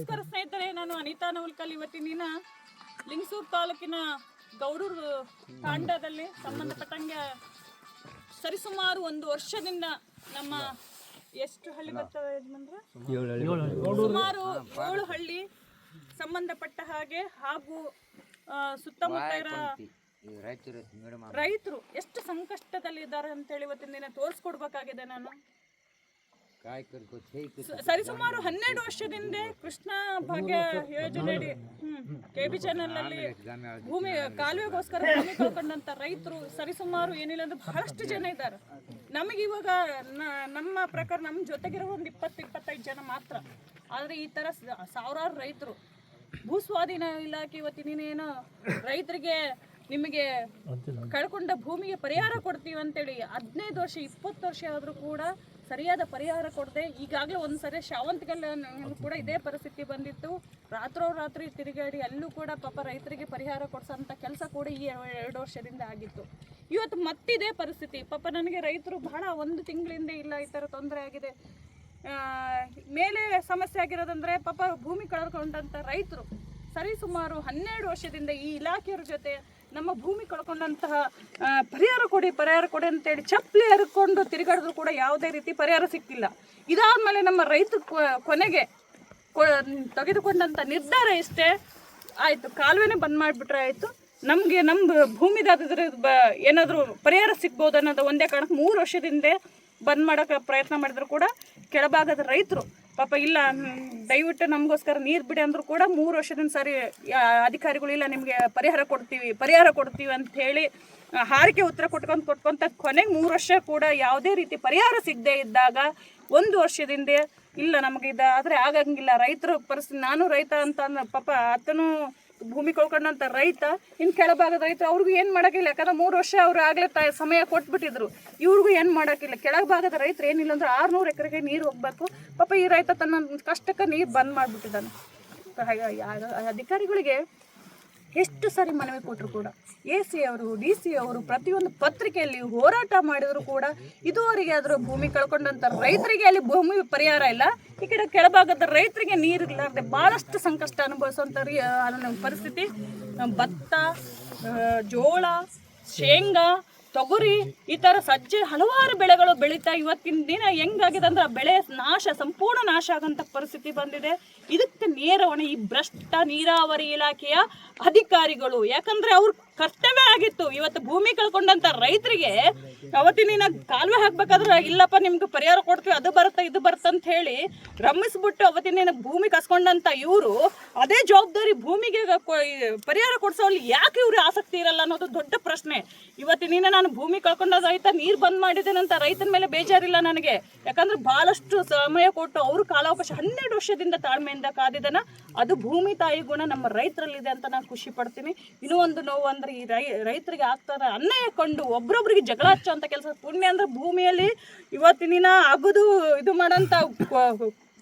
ನಮಸ್ಕಾರ ಸ್ನೇಹಿತರೆ, ನಾನು ಅನಿತಾ ನವಲ್ಕಲ್ ಇವತ್ತಿನ ದಿನ ಲಿಂಗಸೂರು ತಾಲೂಕಿನ ಗೌಡೂರು ತಾಂಡದಲ್ಲಿ ಸಂಬಂಧಪಟ್ಟಂಗೆ ಸರಿಸುಮಾರು ಒಂದು ವರ್ಷದಿಂದ ನಮ್ಮ ಎಷ್ಟು ಹಳ್ಳಿ ಬರ್ತವೆ? ಸುಮಾರು ಏಳು ಹಳ್ಳಿ ಸಂಬಂಧಪಟ್ಟ ಹಾಗೆ ಹಾಗೂ ಸುತ್ತಮುತ್ತ ಇರೋ ರೈತರು ಎಷ್ಟು ಸಂಕಷ್ಟದಲ್ಲಿ ಇದ್ದಾರೆ ಅಂತೇಳಿ ಇವತ್ತಿನ ದಿನ ತೋರಿಸ್ಕೊಡ್ಬೇಕಾಗಿದೆ ನಾನು ಕಾಯಿ ಸುಮಾರು ಹನ್ನೆರಡು ವರ್ಷದಿಂದ ಕೃಷ್ಣ ಭಾಗ್ಯ ಯೋಜನೆಯಡಿ ಕೆ ಬಿ ಚಾನೆಲ್ ಅಲ್ಲಿ ಭೂಮಿ ಕಾಲುವೆಗೋಸ್ಕರ ಭೂಮಿ ಕಳ್ಕೊಂಡಂತ ರೈತರು ಸರಿಸುಮಾರು ಏನಿಲ್ಲ ಅಂದ್ರೆ ಬಹಳಷ್ಟು ಜನ ಇದ್ದಾರೆ. ನಮಗೆ ಇವಾಗ ನ- ನಮ್ಮ ಪ್ರಕಾರ ನಮ್ಮ ಜೊತೆಗಿರೋ ಒಂದು ಇಪ್ಪತ್ತು ಇಪ್ಪತ್ತೈದು ಜನ ಮಾತ್ರ. ಆದ್ರೆ ಈ ತರ ಸಾವಿರಾರು ರೈತರು. ಭೂಸ್ವಾಧೀನ ಇಲಾಖೆ ಇವತ್ತಿನ ಏನೋ ರೈತರಿಗೆ ನಿಮಗೆ ಕಳ್ಕೊಂಡ ಭೂಮಿಗೆ ಪರಿಹಾರ ಕೊಡ್ತೀವಿ ಅಂತೇಳಿ ಹದಿನೈದು ವರ್ಷ ಇಪ್ಪತ್ತು ವರ್ಷ ಆದರೂ ಕೂಡ ಸರಿಯಾದ ಪರಿಹಾರ ಕೊಡದೆ ಈಗಾಗಲೇ ಒಂದು ಸರಿ ಶಾವಂತಿಗೆಲ್ಲ ಕೂಡ ಇದೇ ಪರಿಸ್ಥಿತಿ ಬಂದಿತ್ತು. ರಾತ್ರೋರಾತ್ರಿ ತಿರುಗಾಡಿ ಅಲ್ಲೂ ಕೂಡ ಪಾಪ ರೈತರಿಗೆ ಪರಿಹಾರ ಕೊಡಿಸೋಂಥ ಕೆಲಸ ಕೂಡ ಈ ಎರಡು ವರ್ಷದಿಂದ ಆಗಿತ್ತು. ಇವತ್ತು ಮತ್ತಿದೇ ಪರಿಸ್ಥಿತಿ. ಪಾಪ ನನಗೆ ರೈತರು ಬಹಳ ಒಂದು ತಿಂಗಳಿಂದ ಇಲ್ಲ, ಈ ಥರ ತೊಂದರೆ ಆಗಿದೆ. ಮೇಲೆ ಸಮಸ್ಯೆ ಆಗಿರೋದಂದ್ರೆ ಪಾಪ ಭೂಮಿ ಕಳ್ಕೊಂಡಂಥ ರೈತರು ಸರಿ ಸುಮಾರು ಹನ್ನೆರಡು ವರ್ಷದಿಂದ ಈ ಇಲಾಖೆಯವ್ರ ಜೊತೆ ನಮ್ಮ ಭೂಮಿ ಕಳ್ಕೊಂಡಂತಹ ಪರಿಹಾರ ಕೊಡಿ ಪರಿಹಾರ ಕೊಡಿ ಅಂತೇಳಿ ಚಪ್ಪಲಿ ಹರ್ಕೊಂಡು ತಿರುಗಾಡಿದ್ರು ಕೂಡ ಯಾವುದೇ ರೀತಿ ಪರಿಹಾರ ಸಿಕ್ಕಿಲ್ಲ. ಇದಾದ್ಮೇಲೆ ನಮ್ಮ ರೈತ ಕೊನೆಗೆ ತೆಗೆದುಕೊಂಡಂಥ ನಿರ್ಧಾರ ಇಷ್ಟೇ ಆಯಿತು, ಕಾಲುವೆನೇ ಬಂದ್ ಮಾಡಿಬಿಟ್ರೆ ಆಯಿತು. ನಮಗೆ ನಮ್ಮ ಭೂಮಿದಾದ್ರೆ ಬ, ಏನಾದರೂ ಪರಿಹಾರ ಸಿಗ್ಬೋದು ಅನ್ನೋದು ಒಂದೇ ಕಾರಣಕ್ಕೆ ಮೂರು ವರ್ಷದಿಂದ ಬಂದ್ ಮಾಡೋಕೆ ಪ್ರಯತ್ನ ಮಾಡಿದ್ರು ಕೂಡ ಕೆಳಭಾಗದ ರೈತರು ಪಾಪ ಇಲ್ಲ ದಯವಿಟ್ಟು ನಮಗೋಸ್ಕರ ನೀರು ಬಿಡಿ ಅಂದರೂ ಕೂಡ ಮೂರು ವರ್ಷದಿಂದ ಸರಿ ಅಧಿಕಾರಿಗಳು ಇಲ್ಲ, ನಿಮಗೆ ಪರಿಹಾರ ಕೊಡ್ತೀವಿ ಪರಿಹಾರ ಕೊಡ್ತೀವಿ ಅಂತ ಹೇಳಿ ಹಾರಿಕೆ ಉತ್ತರ ಕೊಟ್ಕೊಂತ ಕೊಟ್ಕೊಂತ ಕೊನೆಗೆ ಮೂರು ವರ್ಷ ಕೂಡ ಯಾವುದೇ ರೀತಿ ಪರಿಹಾರ ಸಿಗದೆ ಇದ್ದಾಗ ಒಂದು ವರ್ಷದಿಂದ ಇಲ್ಲ ನಮಗೆ ಇದು, ಆದರೆ ಆಗಂಗಿಲ್ಲ. ರೈತರು ಪರಿಸ್ಥಿತಿ ನಾನು ರೈತ ಅಂತ ಪಾಪ ಆತನು ಭೂಮಿ ಕಳ್ಕೊಂಡಂಥ ರೈತ ಇನ್ನು ಕೆಳಭಾಗದ ರೈತರು ಅವ್ರಿಗೂ ಏನು ಮಾಡೋಕ್ಕಿಲ್ಲ. ಯಾಕಂದ್ರೆ ಮೂರು ವರ್ಷ ಅವ್ರು ಆಗಲೇ ತ, ಸಮಯ ಕೊಟ್ಬಿಟ್ಟಿದ್ರು. ಇವ್ರಿಗೂ ಏನು ಮಾಡೋಕ್ಕಿಲ್ಲ. ಕೆಳಭಾಗದ ರೈತರು ಏನಿಲ್ಲ ಅಂದ್ರೆ ಆರುನೂರು ಎಕರೆಗೆ ನೀರು ಹೋಗ್ಬೇಕು. ಪಾಪ ಈ ರೈತ ತನ್ನ ಕಷ್ಟಕ್ಕೆ ನೀರು ಬಂದ್ ಮಾಡಿಬಿಟ್ಟಿದ್ದಾನೆ. ಅಧಿಕಾರಿಗಳಿಗೆ ಎಷ್ಟು ಸಾರಿ ಮನವಿ ಕೊಟ್ಟರು ಕೂಡ. ಎ ಸಿ ಅವರು ಡಿ ಸಿ ಅವರು ಪ್ರತಿಯೊಂದು ಪತ್ರಿಕೆಯಲ್ಲಿ ಹೋರಾಟ ಮಾಡಿದರೂ ಕೂಡ ಇದುವರೆಗೆ ಅದರ ಭೂಮಿ ಕಳ್ಕೊಂಡಂಥ ರೈತರಿಗೆ ಅಲ್ಲಿ ಭೂಮಿ ಪರಿಹಾರ ಇಲ್ಲ. ಈ ಕಡೆ ಕೆಳಭಾಗದ ರೈತರಿಗೆ ನೀರು ಇರಲಾರ್ದೆ ಭಾಳಷ್ಟು ಸಂಕಷ್ಟ ಅನುಭವಿಸುವಂಥ ಪರಿಸ್ಥಿತಿ. ಭತ್ತ ಜೋಳ, ಶೇಂಗಾ ತೊಗರಿ, ಈ ಥರ ಸಜ್ಜೆ ಹಲವಾರು ಬೆಳೆಗಳು ಬೆಳೀತಾ ಇವತ್ತಿನ ದಿನ ಹೆಂಗಾಗಿದೆ ಅಂದ್ರೆ ಬೆಳೆ ನಾಶ, ಸಂಪೂರ್ಣ ನಾಶ ಆಗಂತ ಪರಿಸ್ಥಿತಿ ಬಂದಿದೆ. ಇದಕ್ಕೆ ನೇರವಣೆ ಈ ಭ್ರಷ್ಟ ನೀರಾವರಿ ಇಲಾಖೆಯ ಅಧಿಕಾರಿಗಳು, ಯಾಕಂದ್ರೆ ಅವ್ರ ಕರ್ತವ್ಯ ಆಗಿತ್ತು. ಇವತ್ತು ಭೂಮಿ ಕಳ್ಕೊಂಡಂತ ರೈತರಿಗೆ ಅವತ್ತಿನ ಕಾಲುವೆ ಹಾಕ್ಬೇಕಾದ್ರೆ ಇಲ್ಲಪ್ಪ, ನಿಮ್ಗೆ ಪರಿಹಾರ ಕೊಡ್ತೀವಿ, ಅದು ಬರುತ್ತೆ, ಇದು ಬರುತ್ತೆ ಅಂತ ಹೇಳಿ ರಮಿಸ್ಬಿಟ್ಟು ಅವತ್ತಿನ ಭೂಮಿ ಕಸ್ಕೊಂಡಂತ ಇವರು ಅದೇ ಜವಾಬ್ದಾರಿ ಭೂಮಿಗೆ ಪರಿಹಾರ ಕೊಡ್ಸೋಲ್ಲಿ ಯಾಕೆ ಇವ್ರಿಗೆ ಆಸಕ್ತಿ ಇರಲ್ಲ ಅನ್ನೋದು ದೊಡ್ಡ ಪ್ರಶ್ನೆ. ಇವತ್ತಿನ ನಾನು ಭೂಮಿ ಕಳ್ಕೊಂಡ ರೈತ ನೀರು ಬಂದ್ ಮಾಡಿದ್ದೇನಂತ ರೈತನ ಮೇಲೆ ಬೇಜಾರಿಲ್ಲ ನನಗೆ. ಯಾಕಂದ್ರೆ ಬಹಳಷ್ಟು ಸಮಯ ಕೊಟ್ಟು ಅವರು ಕಾಲಾವಕಾಶ ಹನ್ನೆರಡು ವರ್ಷದಿಂದ ತಾಳ್ಮೆಯಿಂದ ಕಾದಿದನ ಅದು ಭೂಮಿ ತಾಯಿ ಗುಣ ನಮ್ಮ ರೈತರಲ್ಲಿದೆ ಅಂತ ನಾನು ಖುಷಿ ಪಡ್ತೀನಿ. ಇನ್ನೂ ಒಂದು ನೋವು ಅಂದ್ರೆ ಈ ರೈ, ರೈತರಿಗೆ ಆಗ್ತಾರೆ ಅನ್ಯಾಯ ಕೊಂಡು ಒಬ್ರೊಬ್ರಿಗೆ ಜಗಳ ಹಚ್ಚೋಂಥ ಕೆಲಸ ಪುಣ್ಯ ಅಂದ್ರೆ ಭೂಮಿಯಲ್ಲಿ ಇವತ್ತಿನ ದಿನ ಅಗದು ಇದು ಮಾಡೋಂಥ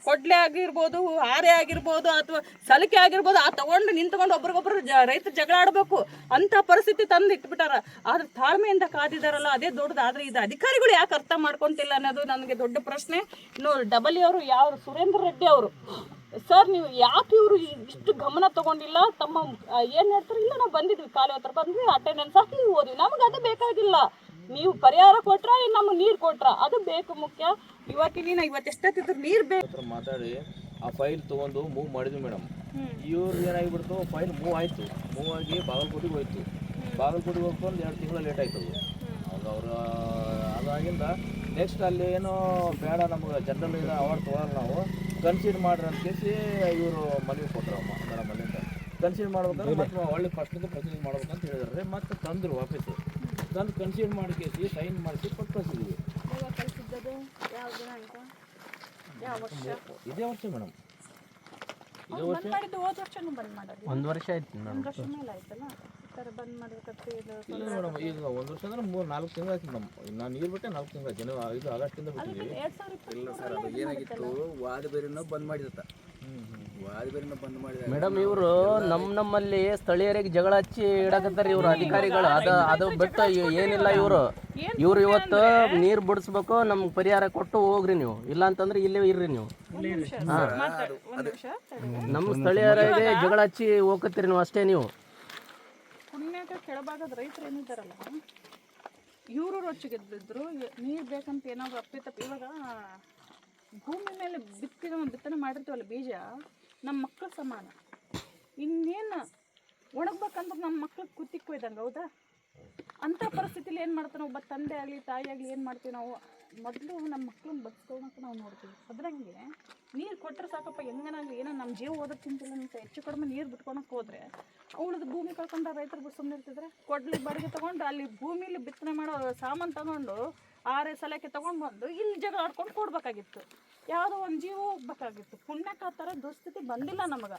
ಕೊಡ್ಲೆ ಆಗಿರ್ಬೋದು, ಹಾರೆ ಆಗಿರ್ಬೋದು ಅಥವಾ ಸಲಿಕೆ ಆಗಿರ್ಬೋದು, ಆ ತಗೊಂಡು ನಿಂತ್ಕೊಂಡು ಒಬ್ರಿಗೊಬ್ರು ಜ ರೈತರು ಜಗಳ ಆಡಬೇಕು ಅಂತ ಪರಿಸ್ಥಿತಿ ತಂದು ಇಟ್ಬಿಟ್ಟಾರ. ಆದ್ರೆ ತಾಳ್ಮೆಯಿಂದ ಕಾದಿದಾರಲ್ಲ ಅದೇ ದೊಡ್ಡದು. ಆದ್ರೆ ಇದು ಅಧಿಕಾರಿಗಳು ಯಾಕೆ ಅರ್ಥ ಮಾಡ್ಕೊಂತಿಲ್ಲ ಅನ್ನೋದು ನನಗೆ ದೊಡ್ಡ ಪ್ರಶ್ನೆ. ಇನ್ನು ಡಬಲ್ ಅವರು ಯಾವ ಸುರೇಂದ್ರ ರೆಡ್ಡಿ ಅವರು. ಸರ್ ನೀವು ಯಾಕೆ ಇವರು ಇಷ್ಟು ಗಮನ ತಗೊಂಡಿಲ್ಲ? ತಮ್ಮ ಏನು ಏನ್ ಹೇಳ್ತಾರೆ? ಇಲ್ಲ ನಾವು ಬಂದಿದ್ವಿ ಕಾಲು ಹತ್ರ ಬಂದ್ವಿ ಅಟೆಂಡೆನ್ಸ್ ಹಾಕಿ ಓದ್ವಿ ನಮ್ಗೆ ಅದು ಬೇಕಾಗಿಲ್ಲ. ನೀವು ಪರಿಹಾರ ಕೊಟ್ರ ನಮ್ಗೆ ನೀರು ಕೊಟ್ರ? ಅದು ಬೇಕು ಮುಖ್ಯ. ಇವತ್ತಿನ ಇವತ್ತು ಎಷ್ಟೊತ್ತಿದ್ರು ನೀರು ಬೇಕು? ಮಾತಾಡಿ ಆ ಫೈಲ್ ತೊಗೊಂಡು ಮೂವ್ ಮಾಡಿದ್ವಿ ಮೇಡಮ್ ಇವ್ರು ಏನಾಗಿಬಿಡ್ತು ಫೈಲ್ ಮೂವ್ ಆಯಿತು. ಮೂವ್ ಆಗಿ ಬಾಗಲಕೋಟೆಗೆ ಹೋಯ್ತು. ಬಾಗಲಕೋಟೆಗೆ ಹೋಗ್ಕೊಂಡು ಎರಡು ತಿಂಗಳು ಲೇಟ್ ಆಯ್ತು ಅದು. ಅವಾಗ ಅವರು ಅದಾಗಿಂದ ನೆಕ್ಸ್ಟ್ ಅಲ್ಲಿ ಏನೋ ಬೇಡ ನಮ್ಗೆ ಜನರಲ್ ಇದು ಅವಾರ್ಡ್ ತೊಗೊಳಲ್ಲ ನಾವು. ಕನ್ಸಿಡರ್ ಮಾಡ್ರಿ ಅಂತ ಕೇಸಿ ಇವರು ಮನವಿ ಕೊಟ್ಟರಮ್ಮ ಮೇಡಮ್ ಅಲ್ಲಿಂದ. ಕನ್ಸಿಡರ್ ಮಾಡ್ಬೇಕಂದ್ರೆ ಮತ್ತೆ ಒಳ್ಳೆ ಫಸ್ಟಿಂದ ಪ್ರತಿನಿಧಿ ಮಾಡ್ಬೇಕಂತ ಹೇಳಿದ್ರೆ. ಮತ್ತೆ ತಂದರು ವಾಪಸ್ ತಂದು ಕನ್ಸಿಡರ್ ಮಾಡಿ ಕೇಸಿ ಸೈನ್ ಮಾಡಿಸಿ ಕೊಟ್ಟು ಕಳಿಸಿದ್ವಿ ಇದೇ ವರ್ಷ ಮೇಡಮ್. ಇದೇ ವರ್ಷ. ಒಂದು ವರ್ಷ ಆಯ್ತು ಒಂದು ಥರ ಬಂದ್ ಮಾಡ್ಬೇಕಂತ ಇದು ಇಲ್ಲ ಮೇಡಮ್ ಈಗ ಒಂದು ವರ್ಷ ಅಂದ್ರೆ ಮೂರು ನಾಲ್ಕು ತಿಂಗಳು ಆಯ್ತು ನಮ್ಮ ನಾನು ನೀರು ಬಿಟ್ಟೆ ನಾಲ್ಕು ತಿಂಗಳು ಜನ ಇದು ಆಗಸ್ಟಿಂದ ಬಿಟ್ಟಿದ್ದೀವಿ. ಎರಡ್ ಸಾವಿರ ಇಪ್ಪತ್ತು ಇಲ್ಲ ಸರ್ ಅದು ಏನಾಗಿತ್ತು? ವಾದಬೇರಿನ ಬಂದ್ ಮಾಡಿದತ್ತ. ವಾದ್ಬೇರಿನ ಬಂದ್ ಮಾಡಿದ್ದಾರೆ ಮೇಡಮ್ ಇವರು ನಮ್ಮ ನಮ್ಮಲ್ಲಿ ಸ್ಥಳೀಯರಿಗೆ ಜಗಳ ಹಚ್ಚಿ ಇಡಕತ್ತಾರ ಇವ್ರು ಅಧಿಕಾರಿಗಳು. ಅದ ಅದು ಬಿಟ್ಟು ಇವ್- ಏನಿಲ್ಲ ಇವರು. ಇವ್ರು ಇವತ್ತು ನೀರು ಬಿಡಿಸ್ಬೇಕು ನಮ್ಗೆ ಪರಿಹಾರ ಕೊಟ್ಟು ಹೋಗ್ರಿ ನೀವು. ಇಲ್ಲ ಅಂತಂದ್ರೆ ಇಲ್ಲೇ ಇರ್ರಿ ನೀವು. ಮಾತಾಡು ಒಂದು ನಿಮಿಷ ತಡಿ. ನಮ್ಮ ಸ್ಥಳೀಯರಿಗೆ ಜಗಳ ಹಚ್ಚಿ ಹೋಗತ್ತೀರಿ ನೀವು ಅಷ್ಟೇ ನೀವು. ಪುಣ್ಯಕ ಕೆಳಭಾಗದ ರೈತರು ಏನಿದ್ದಾರಲ್ಲ, ಇವರು ರೊಚ್ಚಿಗೆದ್ದಿದ್ರು ನೀರು ಬೇಕಂತ ಏನಾದ್ರು ಅಪ್ಪಿತಪ್ಪ ಇವಾಗ ಭೂಮಿ ಮೇಲೆ ಬಿತ್ತಿದ ಬಿತ್ತನೆ ಮಾಡಿರ್ತೀವಲ್ಲ ಬೀಜ ನಮ್ಮ ಮಕ್ಕಳ ಸಮಾನ. ಇನ್ನೇನು ಒಣಗ್ಬೇಕಂದ್ರೆ ನಮ್ಮ ಮಕ್ಳಿಗೆ ಕುತ್ತಿಗೆ ಕೊಯ್ದಂಗೆ ಹೌದಾ? ಅಂಥ ಪರಿಸ್ಥಿತಿಲಿ ಏನು ಮಾಡ್ತಾರೆ ಒಬ್ಬ ತಂದೆ ಆಗಲಿ, ತಾಯಿ ಆಗಲಿ ಏನು ಮಾಡ್ತೀವಿ ನಾವು? ಮೊದಲು ನಮ್ಮ ಮಕ್ಳನ್ನ ಬದುಕೋಣಕ್ಕೆ ನಾವು ನೋಡ್ತೀವಿ. ಅದ್ರಂಗೆ ನೀರು ಕೊಟ್ಟರೆ ಸಾಕಪ್ಪ, ಹೆಂಗನಾಗಲಿ? ಏನೋ ನಮ್ಮ ಜೀವ ಓದೋಕ್ಕಿಂತಲೂ ಅಂತ ಹೆಚ್ಚು ಕಡಿಮೆ ನೀರು ಬಿಟ್ಕೊಳಕ್ಕೆ ಹೋದ್ರೆ ಅವಳದ್ದು ಭೂಮಿ ಕಳ್ಕೊಂಡ ರೈತರು ಬಿಟ್ಟು ಸುಮ್ಮನೆ ಇರ್ತಿದ್ರೆ ಕೊಡ್ಲಿ ಬಾಡಿಗೆ ತೊಗೊಂಡು ಅಲ್ಲಿ ಭೂಮಿಲಿ ಬಿತ್ತನೆ ಮಾಡೋ ಸಾಮಾನು ತಗೊಂಡು ಆರೆ ಸಲಕ್ಕೆ ತೊಗೊಂಡು ಬಂದು ಇಲ್ಲಿ ಜಗಳ ಆಡ್ಕೊಂಡು ಕೊಡ್ಬೇಕಾಗಿತ್ತು. ಯಾವುದೋ ಒಂದು ಜೀವ ಹೋಗ್ಬೇಕಾಗಿತ್ತು. ಪುಣ್ಯಕ್ಕೆ ಆ ಥರ ದುಸ್ಥಿತಿ ಬಂದಿಲ್ಲ ನಮಗೆ.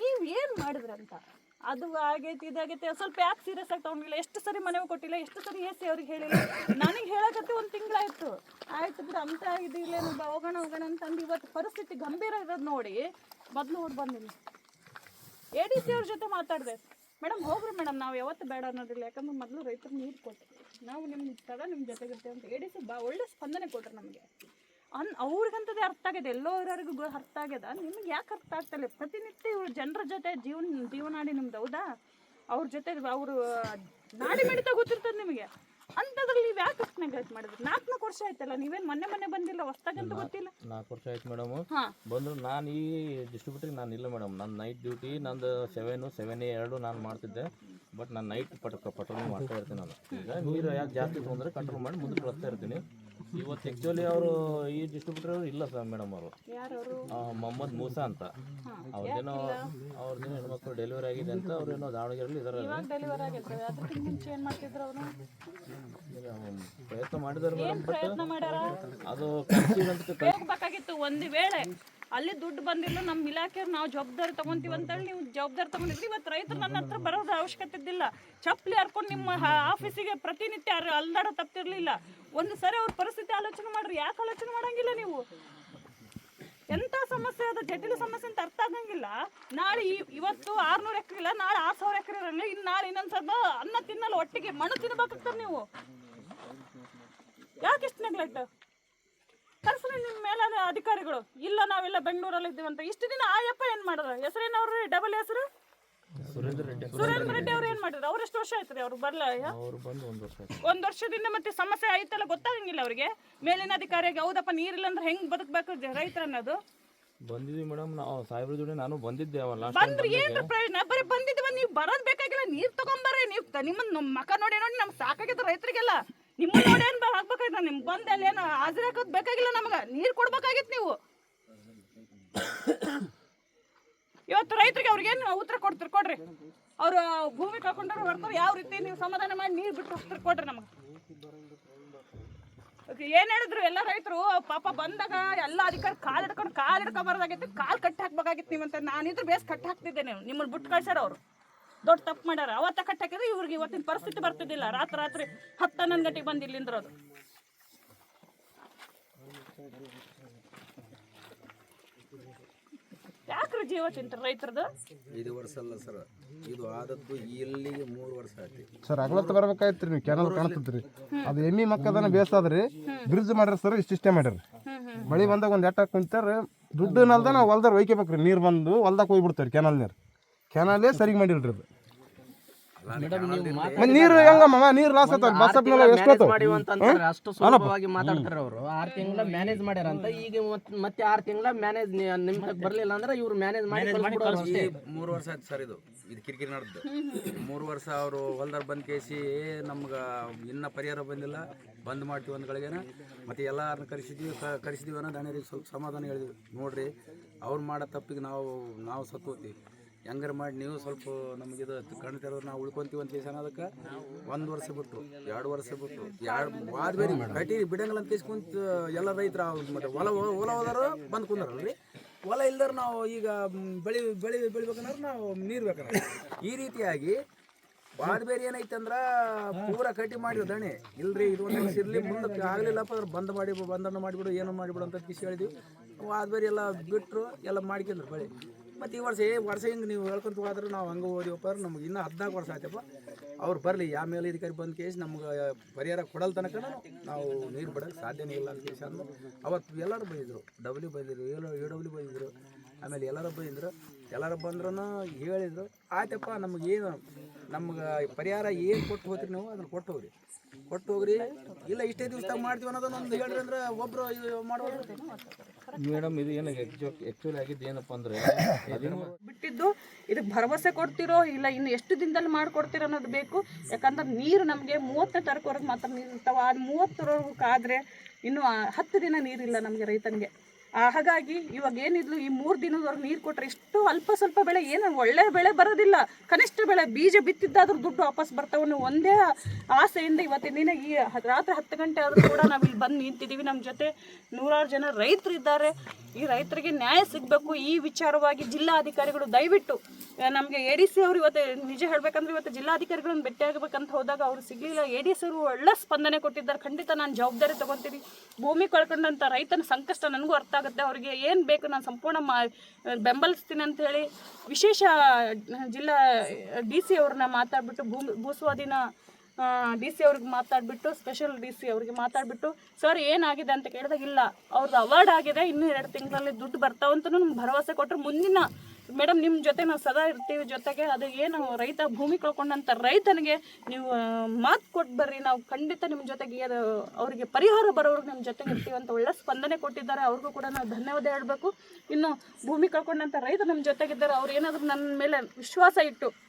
ನೀವು ಏನು ಮಾಡಿದ್ರಂತ? ಅಂತ ಅದು ಆಗೈತಿ ಇದಾಗೈತಿ ಸ್ವಲ್ಪ ಯಾಕೆ ಸೀರಿಯಸ್ ಆಗಿ ತಗೊಂಡಿಲ್ಲ ಎಷ್ಟು ಸರಿ ಮನೆಗೆ ಕೊಟ್ಟಿಲ್ಲ, ಎಷ್ಟು ಸರಿ ಎಸಿ ಅವ್ರಿಗೆ ಹೇಳಿಲ್ಲ. ನನಗೆ ಹೇಳಕತ್ತಿ ಒಂದು ತಿಂಗಳಾಯ್ತು. ಆಯ್ತು ಬಿಡು, ಅಂತ ಇದಿಲ್ಲ ಹೋಗೋಣ ಹೋಗೋಣ ಅಂತಂದು ಇವತ್ತು ಪರಿಸ್ಥಿತಿ ಗಂಭೀರ ಇರೋದು ನೋಡಿ. ಮೊದಲು ಓಡ್ ಬಂದಿಲ್ಲ ಎ ಡಿ ಸಿ ಅವ್ರ ಜೊತೆ ಮಾತಾಡಿದೆ ಮೇಡಮ್ ಹೋಗ್ರಿ ಮೇಡಮ್ ನಾವು ಯಾವತ್ತು ಬೇಡ ಅನ್ನೋದಿಲ್ಲ ಯಾಕಂದ್ರೆ ಮೊದಲು ರೈತರು ನೀರು ಕೊಟ್ಟರು ನಾವು ನಿಮ್ಮ ತಡ ನಿಮ್ಮ ಜೊತೆಗಿರ್ತೇವೆ ಅಂತ. ಎ ಡಿ ಸಿ ಬಾ, ಒಳ್ಳೆ ಸ್ಪಂದನೆ ಕೊಟ್ರು ನಮಗೆ. ಅನ್ ಅವ್ರಿಗಂತದೇ ಅರ್ಥ ಆಗಿದೆ. ಎಲ್ಲೋ ಇರೋರಿಗೂ ಅರ್ಥ ಆಗ್ಯದ ನಿಮ್ಗೆ ಯಾಕೆ ಅರ್ಥ ಆಗ್ತಲ್ಲ ಪ್ರತಿನಿತ್ಯ ಇವ್ರ ಜನರ ಜೊತೆ ಜೀವನ ಜೀವನಾಡಿ ನಿಮ್ದು ಹೌದಾ? ಅವ್ರ ಜೊತೆ ಅವರು ನಾಡಿ ಮಿಡಿತ ಗೊತ್ತಿರ್ತದೆ ನಿಮಗೆ. ಅಂತದ್ರಲ್ಲಿ ನೀವು ಯಾಕೆ ಅಷ್ಟು ನೆಗ್ಲೆಕ್ಟ್ ಮಾಡಿದ್ರಿ? ನಾಲ್ಕು ನಾಲ್ಕು ವರ್ಷ ಆಯ್ತಲ್ಲ ನೀವೇನು ಮೊನ್ನೆ ಮೊನ್ನೆ ಬಂದಿಲ್ಲ ಹೊಸ್ದಾಗಂತ ಗೊತ್ತಿಲ್ಲ? ನಾಲ್ಕು ವರ್ಷ ಆಯ್ತು ಮೇಡಮ್ ಬಂದ್ರು ನಾನು ಈ ಡಿಸ್ಟ್ರಿಬ್ಯೂಟರ್ ನಾನು ಇಲ್ಲ ಮೇಡಮ್ ನನ್ನ ನೈಟ್ ಡ್ಯೂಟಿ ನಂದು ಸೆವೆನು ಸೆವೆನ್ ಎರಡು ನಾನು ಮಾಡ್ತಿದ್ದೆ. ಬಟ್ ನಾನು ನೈಟ್ ಪಟ ಪಟ್ರೋಲ್ ಮಾಡ್ತಾ ಇರ್ತೀನಿ ನಾನು. ಈಗ ನೀರು ಯಾಕೆ ಜಾಸ್ತಿ ತೊಂದರೆ ಕಂಟ್ರೋಲ್ ಮಾಡಿ ಮುಂದೆ ಕಳಿಸ್ತಾ ಇರ್ತೀನಿ. ಇವತ್ತು ಆ್ಯಕ್ಚುಲಿ ಅವರು ಈ ಡಿಸ್ಟ್ರಿಬ್ಯೂಟರ್ ಅವರು ಇಲ್ಲ ಸರ್ ಮೇಡಮ್ ಅವರು. ಮೊಹಮ್ಮದ್ ಮೂಸಾ ಅಂತ. ಅವ್ರದ್ದೇನೋ ಅವ್ರದ್ದೇನೋ ಹೆಣ್ಮಕ್ಳು ಡೆಲಿವರಿ ಆಗಿದೆ ಅಂತ ಅವ್ರೇನೋ ದಾವಣಗೆರೆಯಲ್ಲಿ ಇದಾರೆ. ಪ್ರಯತ್ನ ಮಾಡಿದಾರೆ ಮೇಡಮ್ ಬಟ್ ಅದು ಹೋಗ್ಬೇಕಾಗಿತ್ತು ಒಂದು ವೇಳೆ. ಅಲ್ಲಿ ದುಡ್ಡು ಬಂದಿಲ್ಲ ನಮ್ಮ ಇಲಾಖೆ ನಾವು ಜವಾಬ್ದಾರಿ ತಗೊಂತೀವಿ ಅಂತೇಳಿ ನೀವು ಜವಾಬ್ದಾರಿ ತಗೊಂಡಿದ್ರಿ ಇವತ್ತು ರೈತರು ನನ್ನ ಹತ್ರ ಬರೋದ್ರ ಅವಶ್ಯಕತೆ ಇದ್ದಿಲ್ಲ. ಚಪ್ಪಲಿ ಹರ್ಕೊಂಡು ನಿಮ್ಮ ಆಫೀಸಿಗೆ ಪ್ರತಿನಿತ್ಯ ಅಲ್ದಾಡ ತಪ್ಪಿರಲಿಲ್ಲ ತಪ್ತಿರ್ಲಿಲ್ಲ. ಒಂದು ಸರಿ ಅವ್ರ ಪರಿಸ್ಥಿತಿ ಆಲೋಚನೆ ಮಾಡ್ರಿ. ಯಾಕೆ ಆಲೋಚನೆ ಮಾಡಂಗಿಲ್ಲ ನೀವು? ಎಂಥ ಸಮಸ್ಯೆ ಅದು? ಜಟಿಲ ಸಮಸ್ಯೆ ಅಂತ ಅರ್ಥ ಆಗಂಗಿಲ್ಲ. ನಾಳೆ ಇವತ್ತು ಆರ್ನೂರು ಎಕರೆ ಇಲ್ಲ, ನಾಳೆ ಆರು ಸಾವಿರ ಎಕರೆ ಇರಲ್ಲ ಇನ್ನು ನಾಳೆ ಇನ್ನೊಂದು ಸ್ವಲ್ಪ ಅನ್ನ ತಿನ್ನಲ್ಲ, ಒಟ್ಟಿಗೆ ಮಣ್ಣು ತಿನ್ಬೇಕಾಗ್ತಾರೆ ನೀವು. ಯಾಕೆ ಇಷ್ಟು ನೆಗ್ಲೆಕ್ಟ್ ಕರ್ಸ್ರಿ ನಿಮ್ಮ ಮೇಲಾದ ಅಧಿಕಾರಿಗಳು, ಇಲ್ಲ ನಾವೆಲ್ಲ ಬೆಂಗಳೂರಲ್ಲಿ ಅಂತ. ಇಷ್ಟು ದಿನ ಆಯಪ್ಪ ಏನ್ ಮಾಡಿದ್ರೆ? ಹೆಸರೇನವ್ರಿ ಸುರೇಂದ್ರ ರೆಡ್ಡಿ ಸುರೇಂದ್ರ ರೆಡ್ಡಿ ಅವ್ರು ಏನ್ ಮಾಡಿದ್ರು? ಅವ್ರು ಎಷ್ಟು ವರ್ಷ ಆಯ್ತು ಅವ್ರು ಬರ್ಲ ಅವರು ಬಂದು ಒಂದು ವರ್ಷ ಆಯ್ತು. ಒಂದ್ ವರ್ಷದಿಂದ ಮತ್ತೆ ಸಮಸ್ಯೆ ಆಯ್ತಲ್ಲ ಗೊತ್ತಾಗಂಗಿಲ್ಲ ಅವ್ರಿಗೆ? ಮೇಲಿನ ಅಧಿಕಾರಿಯಾಗಿ ಹೌದಪ್ಪ ನೀರಿಲ್ಲ ಅಂದ್ರೆ ಹೆಂಗ್ ಬದುಕ್ಬೇಕು ರೈತರ ಅನ್ನೋದು? ಬಂದಿದ್ವಿ ಮೇಡಮ್ ನಾವು ಸಾಹೇಬ್ರ ಜೋಡಿ ನಾನು ಬಂದಿದ್ದೆ ಅವ ಲಾಸ್ಟ್ ಬಂದ್ರೆ ಏನು ಪ್ರಯೋಜನ? ಬರೀ ಬಂದಿದ್ವ ಬಂದು ನೀವು ಬರೋದ್ ಬೇಕಾಗಿಲ್ಲ ನೀರ್ ತಗೊಂಬರ್ರಿ. ನೀವು ನಿಮ್ಮನ್ನ ನಮ್ ಮಕ ನೋಡಿ ನೋಡಿ ನಮ್ಗೆ ಸಾಕಾಗಿದ್ರು ರೈತರಿಗೆಲ್ಲ. ನಿಮ್ಮ ನೋಡಿ ಏನ್ ಹಾಕ್ಬೇಕಾಗಿತ್ತು ನಿಮ್ಗೆ ಬಂದಲ್ಲಿ ಅಲ್ಲಿ ಏನು ಹಾಜರಿ ಹಾಕೋದ್ ಬೇಕಾಗಿಲ್ಲ ನಮ್ಗೆ. ನೀರು ಕೊಡ್ಬೇಕಾಗಿತ್ತು ನೀವು. ಇವತ್ತು ರೈತರಿಗೆ ಅವ್ರಿಗೇನು ಉತ್ತರ ಕೊಡ್ತೀರಿ? ಕೊಡ್ರಿ. ಅವರು ಭೂಮಿ ಕಳ್ಕೊಂಡ್ರೆ ಬರ್ತಾರೆ. ಯಾವ ರೀತಿ ನೀವು ಸಮಾಧಾನ ಮಾಡಿ ನೀರು ಬಿಟ್ಟು ಹೋಗ್ತೀರಿ ಕೊಡ್ರಿ ನಮಗೆ. ಏನ್ ಹೇಳಿದ್ರು? ಎಲ್ಲ ರೈತರು, ಪಾಪ ಬಂದಾಗ ಎಲ್ಲ ಅಧಿಕಾರಿ ಕಾಲ್ ಹಿಡ್ಕೊಂಡು ಕಾಲ್ ಹಿಡ್ಕೊಬಾರ್ದಾಗಿತ್ತು ಕಾಲ್ ಕಟ್ಟಿ ಹಾಕ್ಬೇಕಾಗಿತ್ತು ನೀವಂತ. ನಾನಿದ್ರು ಬೇಸ್ ಕಟ್ಟಿ ಹಾಕ್ತಿದ್ದೆ ನೀವು. ನಿಮ್ಮನ್ನ ಬಿಟ್ಟು ಕಳ್ಸ್ಯಾರ ಅವರು. ದೊಡ್ಡ ತಪ್ಪು ಮಾಡ್ಯಾರ. ಅವತ್ತ ಕಟ್ಟಿ ಹಾಕಿದ್ರೆ ಇವ್ರಿಗೆ ಇವತ್ತಿನ ಪರಿಸ್ಥಿತಿ ಬರ್ತಿದ್ದಿಲ್ಲ. ರಾತ್ರಿ ರಾತ್ರಿ ಹತ್ತು ಹನ್ನೊಂದು ಗಂಟೆಗೆ ಬಂದು ಇಲ್ಲಿಂದ್ರದು. ಯಾಕ್ರಿ ಜೀವ ಚಿಂತ ರೈತರದು? ಇದು ವರ್ಷ ಅಲ್ಲ ಸರ್. ಇದು ಆದದ್ದು ಇಲ್ಲಿಗೆ ಮೂರು ವರ್ಷ ಆಯ್ತು. ಸರ್ ಅಗಲತ್ತ ಬರ್ಬೇಕಾಯ್ತ್ರಿ ನೀವು ಕೆನಲ್ ಕಾಣ್ತದ್ರಿ. ಅದು ಎಮ್ಮಿ ಮಕ್ಕದನ ಬೇಸಾದ್ರಿ ಬ್ರಿಡ್ಜ್ ಮಾಡ್ರಿ ಸರ್ ಇಷ್ಟಿಷ್ಟೇ ಮಾಡ್ರಿ. ಮಳಿ ಬಂದಾಗ ಒಂದು ಎಟ್ಟ ಕುಂತಾರ ದುಡ್ಡು ನಲ್ದ ನಾವು ಹೊಲ್ದಾರ ಒಯ್ಕೋಬೇಕ್ರಿ. ನೀರು ಬಂದು ಹೊಲ್ದಾಗ ಹೋಗ್ಬಿಡ್ತಾರೆ ಕೆನಲ್ ನೀರು. ಕೆನಲ್ಲೇ ಸರಿಗೆ ಮಾಡಿಲ್ರಿ ಅದು. ಮತ್ತೆ ನೀರು ಹೆಂಗಮ್ಮ ನೀರು ಲಾಸ್ ಆಯ್ತಾವ ಬಸ್ ಮೇಲೆ ಎಷ್ಟು ಮಾಡಿವ ಅಂತಂತಾರೆ ಅಷ್ಟು ಸುಲಭವಾಗಿ ಮಾತಾಡ್ತಾರೆ ಅವರು. ಆರು ತಿಂಗಳ ಮ್ಯಾನೇಜ್ ಮಾಡ್ಯಾರ ಅಂತ ಈಗ ಮತ್- ಮತ್ತೆ ಆರು ತಿಂಗಳ ಮ್ಯಾನೇಜ್ ನಿಮ್ ಬರಲಿಲ್ಲ ಅಂದ್ರೆ ಇವ್ರು ಮ್ಯಾನೇಜ್ ಮಾಡಿ ಕಳ್ಸ್ಬಿಡೋರು ಅಷ್ಟೇ. ಮೂರು ವರ್ಷ ಆಯ್ತು ಸರ್ ಇದು. ಇದು ಕಿರಿಕಿರಿ ನಡೆದು. ಮೂರು ವರ್ಷ ಅವರು ಹೊಲ್ದಾರ ಬಂದ್ ಕೇಸಿ ನಮ್ಗೆ ಇನ್ನ ಪರಿಹಾರ ಬಂದಿಲ್ಲ. ಬಂದ್ ಮಾಡ್ತೀವಿ ಒಂದ್ ಗಳಿಗೆನ ಮತ್ತೆ ಎಲ್ಲಾರನ್ನ ಕರೆಸಿದ್ವಿ ಕ- ಕರೆಸಿದ್ವಿ ಅನ್ನೋ ದಣಿಯರಿಗೆ ಸ್ವಲ್ಪ ಸಮಾಧಾನ ಹೇಳಿದ್ವಿ. ನೋಡ್ರಿ ಅವ್ರು ಮಾಡೋ ತಪ್ಪಿಗೆ ನಾವು ನಾವು ಸತ್ತು ಹೋಗ್ತೀವಿ ಹೆಂಗಾರ ಮಾಡಿ ನೀವು ಸ್ವಲ್ಪ ನಮಗೆ ಇದು ಕಣ್ಣು ತೆರೆದ್ರೆ ನಾವು ಉಳ್ಕೊಂತೀವಿ ಅಂತ ಕೇಸಿ ಅದಕ್ಕೆ. ಒಂದು ವರ್ಷ ಬಿಟ್ಟು, ಎರಡು ವರ್ಷ ಬಿಟ್ಟು, ಎರಡು ವಾದ ಬೇರೆ ಕಟ್ಟಿ ಬಿಡಂಗಿಲ್ಲ ಅಂತ ಎಲ್ಲ ರೈತರು ಮತ್ತೆ ಹೊಲ ಹೊಲ ಹೋದಾರ ಬಂದು ಕುಂದ್ರಲ್ರಿ. ಹೊಲ ಇಲ್ದಾರ ನಾವು ಈಗ ಬೆಳಿ ಬೆಳಿ ಬೆಳಿಬೇಕಂದ್ರೆ ನಾವು ನೀರು ಬೇಕಂದ್ರೆ ಈ ರೀತಿಯಾಗಿ ವಾದ ಬೇರೆ ಏನೈತೆ ಅಂದ್ರೆ ಪೂರ ಕಟ್ಟಿ ಮಾಡಿದ್ರು ದಣಿ. ಇಲ್ರಿ, ಇದು ಒಂದು ವರ್ಷ ಇರ್ಲಿ, ಮುಂದಕ್ಕೆ ಆಗಲಿಲ್ಲಪ್ಪ ಅದ್ರ ಬಂದ್ ಮಾಡಿ ಬಂಧನ ಮಾಡಿಬಿಡು ಏನೋ ಮಾಡಿಬಿಡು ಅಂತ ಕಿಸಿ ಹೇಳಿದ್ವಿ. ಬಾದ್ಬೇರಿ ಬೇರೆ ಎಲ್ಲ ಬಿಟ್ರು, ಎಲ್ಲ ಮಾಡ್ಕೊಂಡ್ರು ಬೆಳಿ. ಮತ್ತು ಈ ವರ್ಷ ಏ ವರ್ಷ ಹಿಂಗೆ ನೀವು ಹೇಳ್ಕೊಂತ ಹೋದ್ರೆ ನಾವು ಹಂಗೆ ಓದಿವಪ್ಪ ನಮ್ಗೆ ಇನ್ನೂ ಹದಿನಾಲ್ಕು ವರ್ಷ ಆಯ್ತಪ್ಪ. ಅವ್ರು ಬರಲಿ ಆಮೇಲೆ ಅಧಿಕಾರಿ ಬಂದ ಕೇಸ್ ನಮ್ಗೆ ಪರಿಹಾರ ಕೊಡಲ್ ತನಕ ನಾವು ನೀರು ಬಿಡೋಕೆ ಸಾಧ್ಯನೇ ಇಲ್ಲ ಅಂತ ಕೇಸ್ ಅಂದ್ರೆ. ಅವತ್ತು ಎಲ್ಲರೂ ಬಂದಿದ್ರು ಡಬ್ಲ್ಯೂ ಬಂದಿದ್ರು ಎಲ್ ಎ ಡಬ್ಲ್ಯೂ ಬಂದಿದ್ರು ಆಮೇಲೆ ಎಲ್ಲರೂ ಬಂದಿದ್ರು ಎಲ್ಲರೂ ಬಂದ್ರೂ ಹೇಳಿದ್ರು. ಆಯ್ತಪ್ಪ ನಮಗೇನು ನಮ್ಗೆ ಪರಿಹಾರ ಏನು ಕೊಟ್ಟು ಹೋಗ್ತೀರಿ ನೀವು ಅದನ್ನು ಕೊಟ್ಟು ಹೋಗ್ರಿ ಕೊಟ್ಟು ಹೋಗ್ರಿ. ಇಲ್ಲ ಇಷ್ಟೇ ದಿವಸದಾಗ ಮಾಡ್ತೀವಿ ಅನ್ನೋದನ್ನ ಒಂದು ಹೇಳ್ರಿ ಅಂದ್ರೆ ಒಬ್ರು ಇದು ಮೇಡಮ್ ಇದು ಏನು ಆ್ಯಕ್ಚುಲಿ ಆಗಿದ್ದು ಏನಪ್ಪ ಅಂದರೆ ಬಿಟ್ಟಿದ್ದು ಇದಕ್ಕೆ ಭರವಸೆ ಕೊಡ್ತಿರೋ ಇಲ್ಲ ಇನ್ನು ಎಷ್ಟು ದಿನದಲ್ಲಿ ಮಾಡ್ಕೊಡ್ತೀರೋ ಅನ್ನೋದು ಬೇಕು. ಯಾಕಂದ್ರೆ ನೀರು ನಮಗೆ ಮೂವತ್ತನೇ ತಾರೀಕುವರೆಗೆ ಮಾತ್ರ ನೀರು ಇರ್ತಾವೆ ಆ ಮೂವತ್ತರವರೆಗೂ ಕಾದ್ರೆ ಇನ್ನು ಹತ್ತು ದಿನ ನೀರಿಲ್ಲ ನಮಗೆ ರೈತನಿಗೆ. ಹಾಗಾಗಿ ಇವಾಗ ಏನಿದ್ಲು, ಈ ಮೂರು ದಿನದವರೆಗೆ ನೀರು ಕೊಟ್ಟರೆ ಇಷ್ಟು ಅಲ್ಪ ಸ್ವಲ್ಪ ಬೆಳೆ, ಏನು ಒಳ್ಳೆ ಬೆಳೆ ಬರೋದಿಲ್ಲ. ಕನಿಷ್ಠ ಬೆಳೆ, ಬೀಜ ಬಿತ್ತಿದ್ದಾದ್ರೂ ದುಡ್ಡು ವಾಪಸ್ ಬರ್ತಾವ ಒಂದೇ ಆಸೆಯಿಂದ ಇವತ್ತಿನ ಈ ರಾತ್ರಿ ಹತ್ತು ಗಂಟೆ ಆದರೂ ಕೂಡ ನಾವು ಇಲ್ಲಿ ಬಂದು ನಿಂತಿದ್ದೀವಿ ನಮ್ಮ ಜೊತೆ ನೂರಾರು ಜನ ರೈತರು ಇದ್ದಾರೆ. ಈ ರೈತರಿಗೆ ನ್ಯಾಯ ಸಿಗಬೇಕು. ಈ ವಿಚಾರವಾಗಿ ಜಿಲ್ಲಾಧಿಕಾರಿಗಳು ದಯವಿಟ್ಟು ನಮಗೆ ಎ ಡಿ ಸಿ ಅವರು ಇವತ್ತು ನಿಜ ಹೇಳಬೇಕಂದ್ರೆ ಇವತ್ತು ಜಿಲ್ಲಾಧಿಕಾರಿಗಳನ್ನ ಭೇಟಿಯಾಗಬೇಕಂತ ಹೋದಾಗ ಅವ್ರು ಸಿಗಲಿಲ್ಲ. ಎ ಡಿ ಸಿ ಅವರು ಒಳ್ಳೆ ಸ್ಪಂದನೆ ಕೊಟ್ಟಿದ್ದಾರೆ. ಖಂಡಿತ ನಾನು ಜವಾಬ್ದಾರಿ ತಗೊಂತೀನಿ ಭೂಮಿ ಕಳ್ಕೊಂಡಂಥ ರೈತನ ಸಂಕಷ್ಟ ನನಗೂ ಅರ್ಥ ಆಗುತ್ತೆ ಅವರಿಗೆ ಏನು ಬೇಕು ನಾನು ಸಂಪೂರ್ಣ ಮಾ, ಬೆಂಬಲಿಸ್ತೀನಿ ಅಂತ ಹೇಳಿ ವಿಶೇಷ, ಜಿಲ್ಲಾ, ಡಿ ಸಿ ಅವ್ರನ್ನ ಮಾತಾಡ್ಬಿಟ್ಟು ಭೂ ಭೂಸ್ವಾಧೀನ ಡಿ ಸಿ ಅವ್ರಿಗೆ ಮಾತಾಡಿಬಿಟ್ಟು ಸ್ಪೆಷಲ್ ಡಿ ಸಿ ಅವ್ರಿಗೆ ಮಾತಾಡಿಬಿಟ್ಟು, ಸರ್ ಏನಾಗಿದೆ? ಅಂತ ಕೇಳಿದಾಗ, ಇಲ್ಲ ಅವ್ರದ್ದು ಅವಾರ್ಡ್ ಆಗಿದೆ. ಇನ್ನೂ ಎರಡು ತಿಂಗಳಲ್ಲಿ ದುಡ್ಡು ಬರ್ತಾವಂತನೂ ನಮ್ಗೆ ಭರವಸೆ ಕೊಟ್ಟರು ಮುಂದಿನ ಮೇಡಮ್ ನಿಮ್ಮ ಜೊತೆ ನಾವು ಸದಾ ಇರ್ತೀವಿ ಜೊತೆಗೆ. ಅದು ಏನು ರೈತ ಭೂಮಿ ಕಳ್ಕೊಂಡಂಥ ರೈತನಿಗೆ ನೀವು ಮಾತು ಕೊಟ್ಟು ಬರ್ರಿ. ನಾವು ಖಂಡಿತ ನಿಮ್ಮ ಜೊತೆಗೆ ಅದು, ಅವರಿಗೆ ಪರಿಹಾರ ಬರೋವ್ರಿಗೆ ನಿಮ್ಮ ಜೊತೆಗೆ ಇರ್ತೀವಿ ಅಂತ ಒಳ್ಳೆ ಸ್ಪಂದನೆ ಕೊಟ್ಟಿದ್ದಾರೆ. ಅವ್ರಿಗೂ ಕೂಡ ನಾವು ಧನ್ಯವಾದ ಹೇಳಬೇಕು. ಇನ್ನು ಭೂಮಿ ಕಳ್ಕೊಂಡಂಥ ರೈತ ನಮ್ಮ ಜೊತೆಗಿದ್ದಾರೆ. ಅವ್ರು ಏನಾದರೂ ನನ್ನ ಮೇಲೆ ವಿಶ್ವಾಸ ಇಟ್ಟು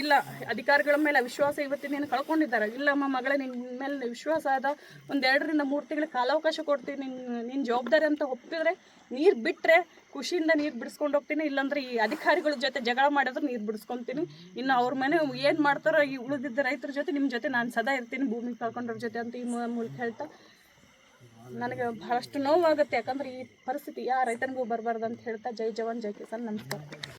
ಇಲ್ಲ, ಅಧಿಕಾರಿಗಳ ಮೇಲೆ ವಿಶ್ವಾಸ ಇವತ್ತಿನ ಕಳ್ಕೊಂಡಿದ್ದಾರೆ. ಇಲ್ಲಮ್ಮ ಮಗಳೇ ನಿನ್ನ ಮೇಲೆ ವಿಶ್ವಾಸ ಆದ ಒಂದು ಎರಡರಿಂದ ಮೂರು ತಿಂಗಳ ಕಾಲಾವಕಾಶ ಕೊಡ್ತೀನಿ. ನಿನ್ನ ನಿನ್ನ ಜವಾಬ್ದಾರಿ ಅಂತ ಒಪ್ಪಿದ್ರೆ ನೀರು ಬಿಟ್ಟರೆ ಖುಷಿಯಿಂದ ನೀರು ಬಿಡಿಸ್ಕೊಂಡು ಹೋಗ್ತೀನಿ. ಇಲ್ಲಾಂದ್ರೆ ಈ ಅಧಿಕಾರಿಗಳ ಜೊತೆ ಜಗಳ ಮಾಡಿದ್ರೆ ನೀರು ಬಿಡಿಸ್ಕೊತೀನಿ. ಇನ್ನು ಅವ್ರ ಮನೆ ಏನು ಮಾಡ್ತಾರೋ ಈ ಉಳಿದಿದ್ದ ರೈತರ ಜೊತೆ ನಿಮ್ಮ ಜೊತೆ ನಾನು ಸದಾ ಇರ್ತೀನಿ. ಭೂಮಿ ಕಳ್ಕೊಂಡ್ರ ಜೊತೆ ಅಂತ ಈ ಮೂಲಕ ಹೇಳ್ತಾ. ನನಗೆ ಬಹಳಷ್ಟು ನೋವಾಗುತ್ತೆ. ಯಾಕಂದ್ರೆ ಈ ಪರಿಸ್ಥಿತಿ ಯಾವ ರೈತನಿಗೂ ಬರಬಾರ್ದು ಅಂತ ಹೇಳ್ತಾ. ಜೈ ಜವಾನ್, ಜೈ ಕಿಸಾನ್. ನಮಸ್ಕಾರ.